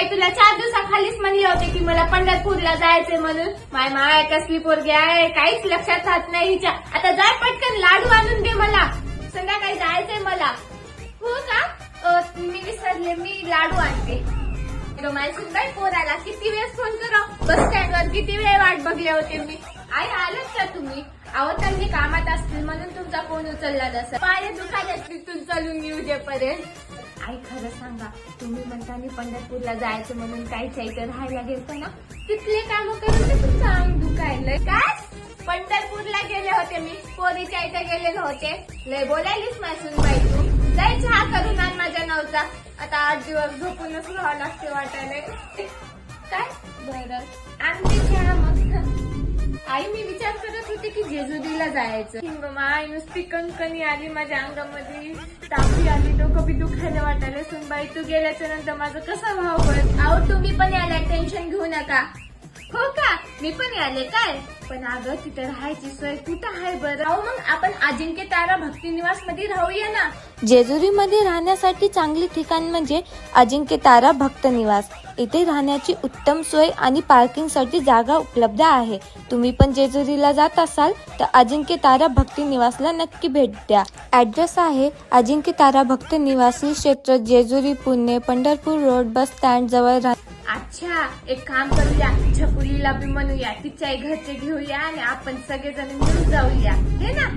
नाही तुला चार दिवसाखालीच म्हणले होते की मला पंढरपूरला जायचंय म्हणून. माय माय कसली पोरगी आहे? काहीच लक्षात राहत नाही हिच्या. आता जाय पटकन लाडू आणून दे मला. संध्याकाळी जायचंय मला. हो का? मी विसरले मी लाडू आणते. रोमाल सुनबाई पोराला किती वेळ फोन करा. बस स्टँड वर किती वेळ वाट बघले होते मी. आई आलत का तुम्ही? अहो तर मी कामात असतील म्हणून तुमचा फोन उचलला जसं पाय दुखायला तू चालून येऊ दे पर्यंत सांगा तुम्ही म्हणता मी पंढरपूरला जायचं म्हणून काही इथं राहायला गेलतो ना. तिथले काम करून ते तुमचं अंग दुखायलंय. काय? पंढरपूरला गेले होते मी. पोरीच्या इथे गेलेले होते. लय बोलायलीच नाही बाई तू. लय चहा करून आण माझ्या नवचा आता आठ दिवस झोपूनच राहावं लागते वाटायला. काय? बरं. आणते चहा मग आई मी विचार करत होती. की जेजुरीला जायचं. हिंग माय नुसती कणकणी आली माझ्या अंगामध्ये तापी आली डोकं बी दुखायला वाटायला. सुनबाई तू गेल्याच्यानंतर माझं कसं भाव पडत? अहो तुम्ही पण याला टेन्शन घेऊ नका. हो का? मी पण आले काय? पण अगं तिथे राहायची सोय कुठं आहे बरं? अहो मग आपण अजिंक्य तारा भक्ती निवासमध्ये राहूया ना? जेजुरीमध्ये राहण्यासाठी चांगले ठिकाण म्हणजे अजिंक्य तारा भक्त निवास इथे राहण्याची उत्तम सोय आणि पार्किंगसाठी जागा उपलब्ध आहे. तुम्ही पण जेजुरीला जात असाल तर अजिंक्य तारा भक्ती निवासला नक्की भेट द्या. ऍड्रेस आहे अजिंक्य तारा भक्त निवास ही क्षेत्र Jejuri Pune Pandharpur road bus stand जवळ रा अच्छा एक काम करूया. छकुलीला बी म्हणूया तिच्या घरचे घेऊया आणि आपण सगळेजण मिळून जाऊया. हे ना?